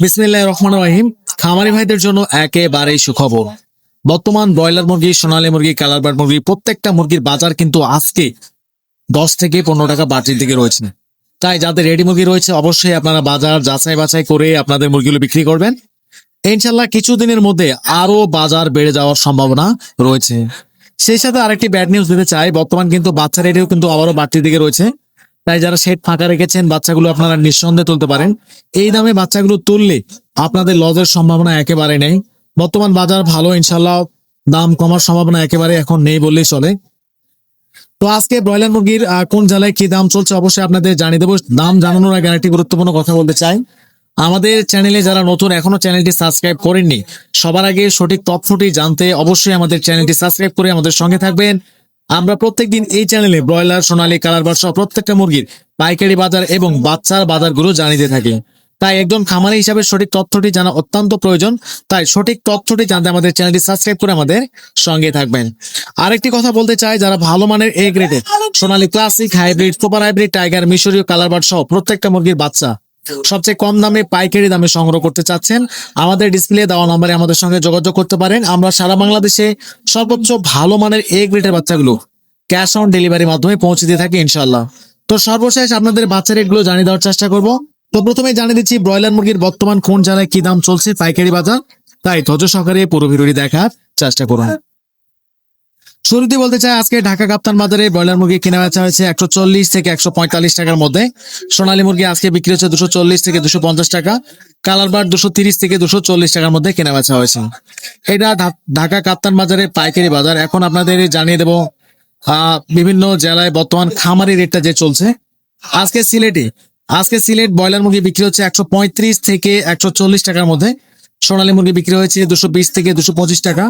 বিসমিল্লাহ রহমান রহিম। খামারি ভাইদের জন্য একেবারেই সুখবর। বর্তমান ব্রয়লার মুরগি, সোনালী মুরগি কালারবার্ড মুরগি, প্রত্যেকটা মুরগির বাজার কিন্তু আজকে দশ থেকে পনেরো টাকা বাড়তির দিকে রয়েছে। তাই যাদের রেডি মুরগি রয়েছে, অবশ্যই আপনারা বাজার যাচাই বাছাই করে আপনাদের মুরগিগুলো বিক্রি করবেন। ইনশাল্লাহ কিছুদিনের মধ্যে আরও বাজার বেড়ে যাওয়ার সম্ভাবনা রয়েছে। সেই সাথে আরেকটি ব্যাড নিউজ দিতে চাই, বর্তমান কিন্তু বাচ্চা রেডিও কিন্তু আবারও বাড়তির দিকে রয়েছে। তাই যারা শেড ফাঁকা রেখেছেন, বাচ্চাগুলো আপনারা নিঃসন্দেহে তুলতে পারেন। এই দামে বাচ্চাগুলো তুললে আপনাদের লজের সম্ভাবনা একেবারে নেই। বর্তমান বাজার ভালো ইনশাল্লাহ দাম কমার সম্ভাবনা একেবারে এখন নেই বললেই চলে। তো আজকে ব্রয়লার মুরগির কোন জেলায় কি দাম চলছে অবশ্যই আপনাদের জানিয়ে দেবো। দাম জানানোর আগে আরেকটি গুরুত্বপূর্ণ কথা বলতে চাই। আমাদের চ্যানেলে যারা নতুন, এখনও চ্যানেলটি সাবস্ক্রাইব করেননি, সবার আগে সঠিক তথ্যটি জানতে অবশ্যই আমাদের চ্যানেলটি সাবস্ক্রাইব করে আমাদের সঙ্গে থাকবেন। আমরা প্রত্যেকদিন এই চ্যানেলে ব্রয়লার, সোনালী কালার সহ প্রত্যেকটা মুরগির পাইকারি বাজার এবং বাচ্চার বাজারগুলো জানিয়ে থাকি। তাই একজন খামারি হিসাবে সঠিক তথ্যটি জানা অত্যন্ত প্রয়োজন। তাই সঠিক তথ্যটি জানতে আমাদের চ্যানেলটি সাবস্ক্রাইব করে আমাদের সঙ্গে থাকবেন। আরেকটি কথা বলতে চাই, যারা ভালো মানের এ গ্রেডের Sonali classic hybrid super hybrid tiger মিশরীয় কালারবার্ড সহ প্রত্যেকটা মুরগির বাচ্চা সবচেয়ে কম দামে পাইকারি দামে সংগ্রহ করতে চাচ্ছেন। আমাদের ডিসপ্লে দেওয়া নম্বরে আমাদের সঙ্গে যোগাযোগ করতে পারেন। আমরা সারা বাংলাদেশে সর্বোচ্চ ভালো মানের এ গ্রেডের বাচ্চাগুলো ক্যাশ অন ডেলিভারির মাধ্যমে পৌঁছে দিয়ে থাকি ইনশাল্লাহ তো সর্বশেষ আপনাদের বাচ্চা রেটগুলো জানিয়ে দেওয়ার চেষ্টা করব। তো প্রথমে জানিয়ে দিচ্ছি, ব্রয়লার মুরগির বর্তমান কোন জেলায় কি দাম চলছে পাইকারি বাজার? তাই ধৈর্য সহকারে পুরো ভিডিওটি দেখার চেষ্টা করুন। শুরুতে বলতে চাই, আজকে ঢাকা কাপ্তান বাজারে ব্রয়লার মুরগি কেনা বেচা হয়েছে একশো চল্লিশ থেকে একশো পঁয়তাল্লিশ টাকার মধ্যে। সোনালী মুরগি আজকে বিক্রি হচ্ছে দুশো চল্লিশ থেকে দুশো পঞ্চাশ টাকা। কালার বার দুশো তিরিশ থেকে দুশো চল্লিশ টাকার মধ্যে কেনা বেচা হয়েছে। এটা ঢাকা কাপ্তান বাজারে পাইকারি বাজার। এখন আপনাদের জানিয়ে দেবো বিভিন্ন জেলায় বর্তমান খামারি রেটটা যে চলছে। আজকে সিলেটে, আজকে সিলেট ব্রয়লার মুরগি বিক্রি হচ্ছে একশো পঁয়ত্রিশ থেকে একশো চল্লিশ টাকার মধ্যে। সোনালী মুরগি বিক্রি হয়েছে দুশো বিশ থেকে দুশো পঁচিশ টাকা।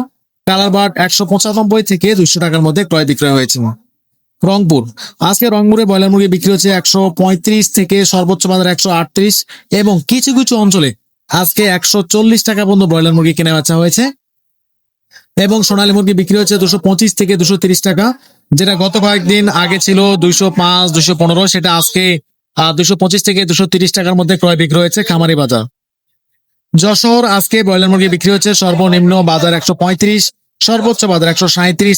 কালার বার্ড একশো পঁচানব্বই থেকে দুইশো টাকার মধ্যে ক্রয় বিক্রয় হয়েছে। রংপুর। আজকে রংপুরে ব্রয়লার মুরগি বিক্রি হচ্ছে একশো পঁয়ত্রিশ থেকে সর্বোচ্চ বাজার একশো আটত্রিশ এবং কিছু কিছু অঞ্চলে আজকে একশো চল্লিশ টাকা পর্যন্ত ব্রয়লার মুরগি কেনা বেচা হয়েছে। এবং সোনালী মুরগি বিক্রি হচ্ছে দুশো পঁচিশ থেকে দুশো তিরিশ টাকা, যেটা গত কয়েকদিন আগে ছিল দুইশো পাঁচ পনেরো, সেটা আজকে দুশো পঁচিশ থেকে দুশো তিরিশ টাকার মধ্যে ক্রয় বিক্রি হয়েছে খামারি বাজার। যশোর আজকে ব্রয়লার মুরগি বিক্রি হচ্ছে সর্বনিম্ন বাজার একশো পঁয়ত্রিশ, সর্বোচ্চ বাজার একশো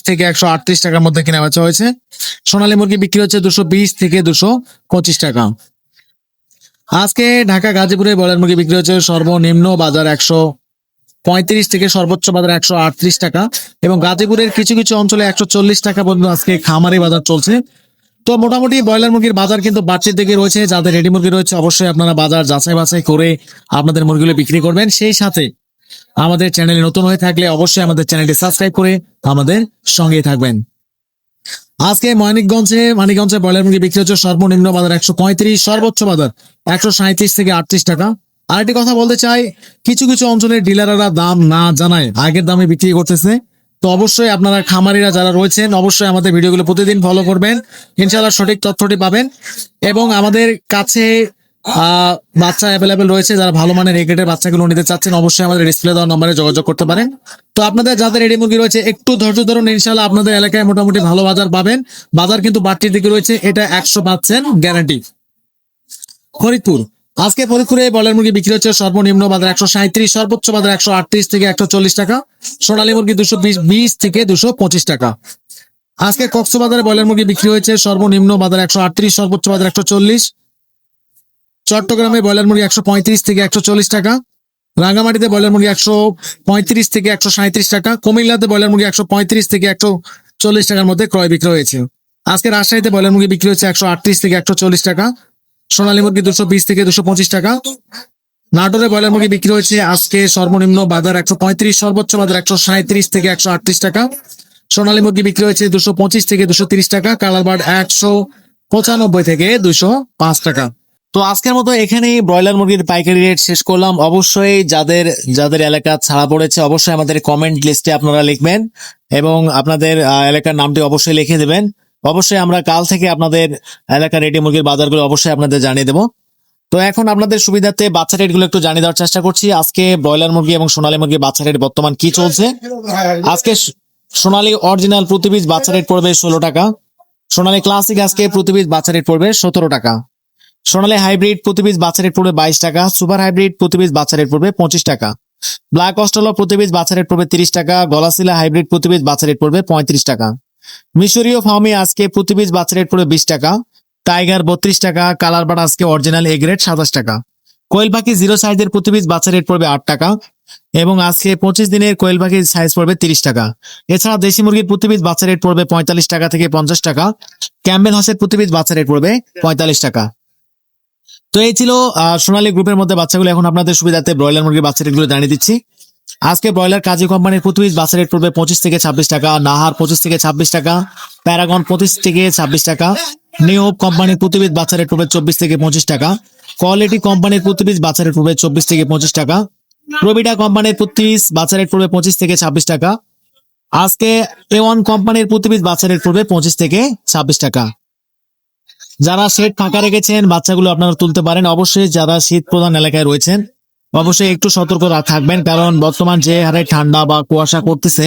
থেকে একশো আটত্রিশ টাকার মধ্যে কেনা বেচা হয়েছে। সোনালী মুরগি বিক্রি হচ্ছে দুশো বিশ থেকে দুশো পঁচিশ টাকা। আজকে ঢাকা গাজীপুরে ব্রয়লার মুরগি বিক্রি হচ্ছে সর্বনিম্ন বাজার একশো পঁয়ত্রিশ থেকে সর্বোচ্চ বাজার একশো আটত্রিশ টাকা এবং গাজীপুরের কিছু কিছু অঞ্চলে একশো চল্লিশ টাকা পর্যন্ত আজকে খামারি বাজার চলছে। তো মোটামুটি ব্রয়লার মুরগির বাজার কিন্তু বাড়তির দিকে রয়েছে। যাদের রেডি মুরগি রয়েছে, অবশ্যই আপনারা বাজার যাচাই বাছাই করে আপনাদের মুরগিগুলো বিক্রি করবেন। সেই সাথে আমাদের চ্যানেলে নতুন হয়ে থাকলে অবশ্যই আমাদের চ্যানেলটি সাবস্ক্রাইব করে আমাদের সঙ্গেই থাকবেন। আজকে মানিকগঞ্জে মানিকগঞ্জে ব্রয়লার মুরগি বিক্রি হচ্ছে সর্বনিম্ন বাজার একশো পঁয়ত্রিশ, সর্বোচ্চ বাজার একশো সাঁত্রিশ থেকে আটত্রিশ টাকা। আরেকটি কথা বলতে চাই, কিছু কিছু অঞ্চলের ডিলাররা দাম না জানায় আগের দামে বিক্রি করতেছে। তো অবশ্যই আপনারা খামারিরা যারা রয়েছেন, অবশ্যই আমাদের ভিডিওগুলো প্রতিদিন ফলো করবেন। ইনশাআল্লাহ সঠিক তথ্যটি পাবেন। এবং আমাদের কাছে বাচ্চা অ্যাভেলেবেল রয়েছে, যারা ভালো মানের রেগেটের বাচ্চাগুলো নিতে চাচ্ছেন, অবশ্যই আমাদের ডিসপ্লে দেওয়া নম্বরে যোগাযোগ করতে পারেন। তো আপনাদের যাদের রেডি মুরগি রয়েছে, একটু ধৈর্য ধরুন ইনশাল্লাহ আপনাদের এলাকায় মোটামুটি ভালো বাজার পাবেন। বাজার কিন্তু বাড়তির দিকে রয়েছে, এটা একশো পাচ্ছেন গ্যারান্টি ফরিদপুর। আজকে ফরিদপুরে বলের মুরগি বিক্রি হচ্ছে সর্বনিম্ন বাজার একশো সাঁত্রিশ সর্বোচ্চ বাজার একশো আটত্রিশ থেকে একশো চল্লিশ টাকা, সোনালী মুরগি দুশো বিশ থেকে দুশো পঁচিশ টাকা। আজকে কক্সবাজারে ব্রয়লার মুরগি বিক্রি হয়েছে সর্বনিম্ন বাজার একশো আটত্রিশ, সর্বোচ্চ বাজার একশো চল্লিশ। চট্টগ্রামে ব্রয়লার মুরগি একশো পঁয়ত্রিশ থেকে একশো চল্লিশ টাকা। রাঙ্গামাটিতে ব্রয়লার মুরগি একশো পঁয়ত্রিশ থেকে একশো সাঁত্রিশ টাকা। কুমিল্লাতে ব্রয়লার মুরগি একশো পঁয়ত্রিশ থেকে একশো চল্লিশ টাকার মধ্যে ক্রয় বিক্রয় হয়েছে। আজকে রাজশাহীতে ব্রয়লার মুরগি বিক্রি হচ্ছে একশো আটত্রিশ থেকে একশো চল্লিশ টাকা। সোনালী মুরগি দুশো বিশ থেকে দুশো পঁচিশ টাকা। নাটোরে ব্রয়লার মুরগি বিক্রি হয়েছে আজকে সর্বনিম্ন বাজার একশো পঁয়ত্রিশ, সর্বোচ্চ বাজার একশো সাঁত্রিশ থেকে একশো আটত্রিশ টাকা। সোনালী মুরগি বিক্রি হয়েছে দুশো পঁচিশ থেকে দুশো তিরিশ টাকা কালার বার্ড একশো পঁচানব্বই থেকে দুশো পাঁচ টাকা। তো আজকের মতো এখানেই ব্রয়লার মুরগির পাইকারি রেট শেষ করলাম। অবশ্যই যাদের যাদের এলাকা ছাড়া পড়েছে অবশ্যই আমাদের কমেন্ট লিস্টে আপনারা লিখবেন এবং আপনাদের এলাকার নামটি অবশ্যই লিখে দেবেন। অবশ্যই আমরা কাল থেকে আপনাদের এলাকার রেডি মুরগির বাজারগুলো অবশ্যই আপনাদের জানিয়ে দেবো। তো এখন আপনাদের সুবিধার্থে বাচ্চা রেটগুলো একটু জানিয়ে দেওয়ার চেষ্টা করছি। আজকে ব্রয়লার মুরগি এবং সোনালী মুরগি বাচ্চা রেট বর্তমান কি চলছে? আজকে সোনালী অরিজিনাল প্রতি পিস বাচ্চা রেট পড়বে ষোলো টাকা। সোনালী ক্লাসিক আজকে প্রতি পিস বাচ্চা রেট পড়বে সতেরো টাকা। সোনালী হাইব্রিড প্রতি পিস বাচ্চা রেট পড়বে বাইশ টাকা। সুপার হাইব্রিড প্রতি পিস বাচ্চা রেট পড়বে পঁচিশ টাকা। ব্ল্যাক অস্ট্রেলো প্রতি পিস বাচ্চা রেট পড়বে তিরিশ টাকা। গলাসিলা হাইব্রিড প্রতি পিস বাচ্চা রেট পড়বে পঁয়ত্রিশ টাকা। মিশরীয় ফার্মি আজকে প্রতি পিস বাচ্চা রেট পড়বে বিশ টাকা। টাইগার বত্রিশ টাকা, কালার বাট আজকে অরিজিনাল এ গ্রেড সাতাশ টাকা। কোয়েল পাখি জিরো সাইজের প্রতি পিস বাচ্চা রেট পড়বে আট টাকা এবং আজকে পঁচিশ দিনের কোয়েল পাখির সাইজ পড়বে তিরিশ টাকা। এছাড়া দেশি মুরগির প্রতি পিস বাচ্চা রেট পড়বে পঁয়তাল্লিশ টাকা থেকে পঞ্চাশ টাকা। ক্যাম্বেল হাঁসের প্রতি পিস বাচ্চা রেট পড়বে পঁয়তাল্লিশ টাকা। তো এই ছিল সোনালী গ্রুপের মধ্যে বাচ্চাগুলো। এখন আপনাদের সুবিধাতে ব্রয়লার মুরগির বাচ্চা রেটগুলো জানিয়ে দিচ্ছি। আজকে ব্রয়লার কাজী কোম্পানির প্রতি পিস বাচ্চা রেট পড়বে পঁচিশ থেকে ছাব্বিশ টাকা, নাহার পঁচিশ থেকে ছাব্বিশ টাকা, প্যারাগন পঁচিশ থেকে ছাব্বিশ টাকা, নিউ কোম্পানির প্রতি পিস বাচ্চা রেট পড়বে চব্বিশ থেকে পঁচিশ টাকা, কোয়ালিটি কোম্পানির প্রতি পিস বাচ্চা রেট পড়বে চব্বিশ থেকে পঁচিশ টাকা প্রবিডা কোম্পানির প্রতি পিস বাচ্চা রেট পড়বে পঁচিশ থেকে ছাব্বিশ টাকা, আজকে এ ওয়ান কোম্পানির প্রতি পিস বাচ্চা রেট পড়বে পঁচিশ থেকে ছাব্বিশ টাকা। যারা শেড ফাঁকা রেখেছেন, বাচ্চাগুলো আপনারা তুলতে পারেন। অবশ্যই যারা শীত প্রধান এলাকায় রয়েছেন অবশ্যই একটু সতর্কতা থাকবেন, কারণ বর্তমান যে হারে ঠান্ডা বা কুয়াশা করতেছে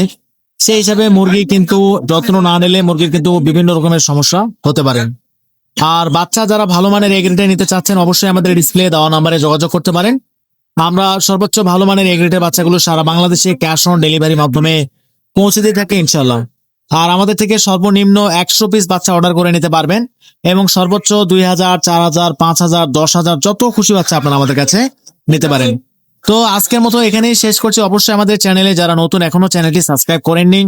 সেই হিসাবে মুরগি কিন্তু যত্ন না নিলে মুরগির কিন্তু বিভিন্ন রকমের সমস্যা হতে পারে। আর বাচ্চা যারা ভালো মানের এগ্রিটে নিতে চাচ্ছেন, অবশ্যই আমাদের ডিসপ্লে দেওয়া নাম্বারে যোগাযোগ করতে পারেন। আমরা সর্বোচ্চ ভালো মানের এগ্রিটের বাচ্চাগুলো সারা বাংলাদেশে ক্যাশ অন ডেলিভারির মাধ্যমে পৌঁছে দিয়ে থাকে ইনশাল্লাহ আর আমাদের থেকে সর্বনিম্ন একশো পিস বাচ্চা অর্ডার করে নিতে পারবেন এবং সর্বোচ্চ দুই হাজার, চার হাজার, পাঁচ হাজার, দশ হাজার, যত খুশি বাচ্চা আপনারা আমাদের কাছে নিতে পারেন। তো আজকের মতো এখানেই শেষ করছি। অবশ্যই আমাদের চ্যানেলে যারা নতুন এখনও চ্যানেলটি সাবস্ক্রাইব করেননি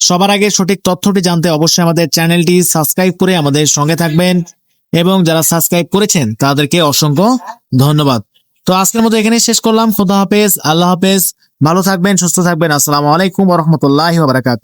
সবার আগে সঠিক তথ্যটি জানতে অবশ্যই আমাদের চ্যানেলটি সাবস্ক্রাইব করে আমাদের সঙ্গে থাকবেন। এবং যারা সাবস্ক্রাইব করেছেন তাদেরকে অসংখ্য ধন্যবাদ। তো আজকের মতো এখানেই শেষ করলাম। খোদা হাফেজ আল্লাহ হাফেজ। ভালো থাকবেন সুস্থ থাকবেন। আসসালামু আলাইকুম রহমতুল্লাহ বারাকাত